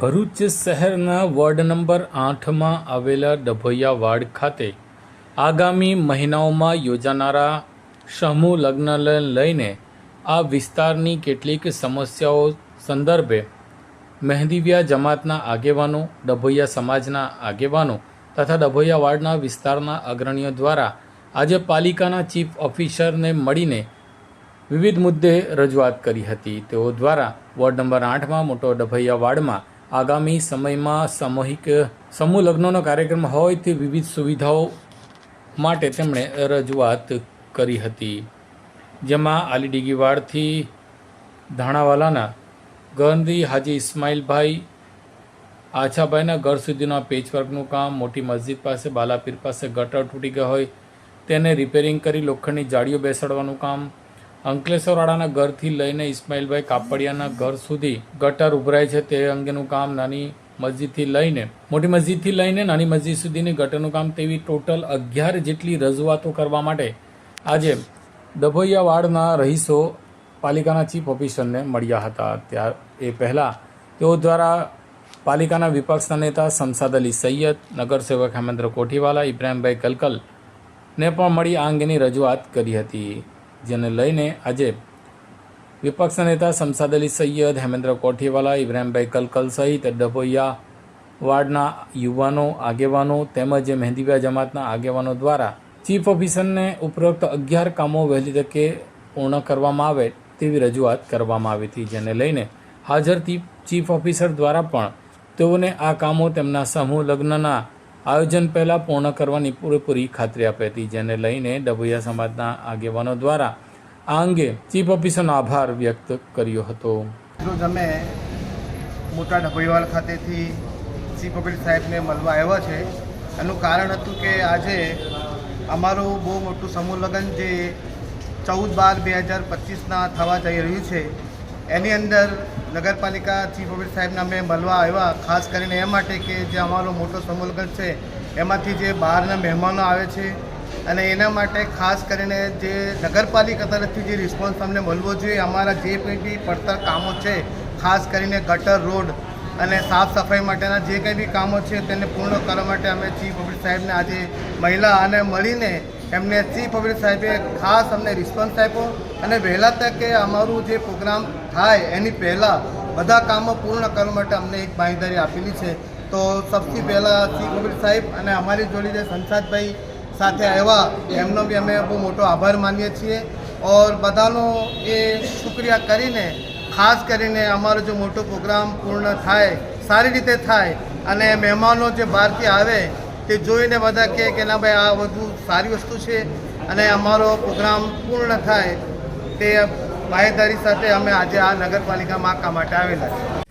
ભરૂચ શહેરના ward number આઠમાં આવેલા ડભોયા વાડ ખાતે આગામી મહિનાઓમાં યોજાનારા સમૂહ લગ્નને લઈને આ વિસ્તારની કેટલીક સમસ્યાઓ સંદર્ભે મહેંદીવ્યા જમાતના આગેવાનો, ડભોયા સમાજના આગેવાનો તથા ડભોયા વાડના વિસ્તારના અગ્રણીઓ દ્વારા આજે પાલિકાના ચીફ ઓફિસરને મળીને વિવિધ મુદ્દે રજૂઆત કરી હતી. તેઓ દ્વારા વોર્ડ નંબર આઠમાં મોટો ડભૈયા વાડમાં આગામી સમયમાં સામૂહિક, સમૂહ લગ્નનો કાર્યક્રમ હોય તે વિવિધ સુવિધાઓ માટે તેમણે રજૂઆત કરી હતી. જેમાં આલી ડીગીવાડથી ધાણાવાલાના ગંદી હાજી ઇસ્માઇલભાઈ આછાભાઈના ઘર સુધીના પેચવર્કનું કામ, મોટી મસ્જિદ પાસે, બાલાપીર પાસે ગટર તૂટી ગયા હોય, તેને રિપેરિંગ કરી લોખંડની જાળીઓ બેસાડવાનું કામ અંકલેશ્વરવાળાના ઘરથી લઈને ઇસ્માઇલભાઈ કાપડિયાના ઘર સુધી ગટર ઉભરાય છે. તે અંગેનું કામ નાની મસ્જિદથી લઈને, મોટી મસ્જિદથી લઈને નાની મસ્જિદ સુધીની ગટરનું કામ તેવી ટોટલ અગિયાર જેટલી રજૂઆતો કરવા માટે આજે ડભોઈયા વાડના રહીશો પાલિકાના ચીફ ઓફિસરને મળ્યા હતા. ત્યાર એ પહેલાં તેઓ દ્વારા પાલિકાના વિપક્ષના નેતા શમસાદ અલી સૈયદ, નગરસેવક હેમેન્દ્ર કોઠીવાલા, ઇબ્રાહીમભાઈ કલકલ ને પણ મળી આ અંગેની રજૂઆત કરી હતી. જેને લઈને આજે વિપક્ષના નેતા શમસાદ અલી સૈયદ હેમેન્દ્ર કોઠીવાલા, ઇબ્રાહીમભાઈ કલકલ સહિત ડભોઈયા વાર્ડના યુવાનો, આગેવાનો તેમજ મહેંદીબા જમાતના આગેવાનો દ્વારા ચીફ ઓફિસરને ઉપરોક્ત અગિયાર કામો વહેલી તકે પૂર્ણ કરવામાં આવે તેવી રજૂઆત કરવામાં આવી હતી, જેને લઈને હાજર ચીફ ઓફિસર દ્વારા પણ તેઓને આ કામો તેમના સમૂહ લગ્નના આયોજન પહેલાં પૂર્ણ કરવાની પૂરેપૂરી ખાતરી આપી હતી, જેને લઈને ડભોઈયા સમાજના આગેવાનો દ્વારા આ અંગે ચીફ ઓફિસરનો આભાર વ્યક્ત કર્યો હતો. રોજ અમે મોટા ડભોઈવાલ ખાતેથી ચીફ ઓફિસર સાહેબને મળવા આવ્યા છે. એનું કારણ હતું કે આજે અમારું બહુ મોટું સમૂહ લગ્ન જે ચૌદ બાર બે હજાર પચીસના થવા જઈ રહ્યું છે. એની અંદર નગરપાલિકા ચીફ ઓફિસ સાહેબના અમે મળવા આવ્યા, ખાસ કરીને એ માટે કે જે અમારો મોટો સમૂહ છે, એમાંથી જે બહારના મહેમાનો આવે છે અને એના માટે ખાસ કરીને જે નગરપાલિકા તરફથી જે રિસ્પોન્સ અમને મળવો જોઈએ, અમારા જે કંઈ બી પડતર કામો છે, ખાસ કરીને ગટર રોડ અને સાફ સફાઈ માટેના જે કંઈ બી કામો છે, તેને પૂર્ણ કરવા માટે અમે ચીફ ઓફિસ સાહેબને આજે મહિલા અને મળીને એમને સી પબ્લિક સાહેબે ખાસ અમને રિસ્પોન્સ આપ્યો. અને વહેલા તકે અમારું જે પ્રોગ્રામ થાય, એની પહેલાં બધા કામો પૂર્ણ કરવા માટે અમને એક બાંયધરી આપેલી છે. તો સૌથી પહેલાં સી કબીર સાહેબ અને અમારી જોડી જે સંસાદભાઈ સાથે આવ્યા, એમનો બી અમે બહુ મોટો આભાર માનીએ છીએ. ઓર બધાનો એ શુક્રિયા કરીને, ખાસ કરીને અમારો જો મોટો પ્રોગ્રામ પૂર્ણ થાય, સારી રીતે થાય, અને મહેમાનો જે બહારથી આવે તે જોઈને બધા કહે કે ના ભાઈ, આ વધુ સારી વસ્તુ છે અને અમારો પ્રોગ્રામ પૂર્ણ થાય તે બાહેદારી સાથે અમે આજે આ નગરપાલિકામાં કામ માટે આવેલા છીએ.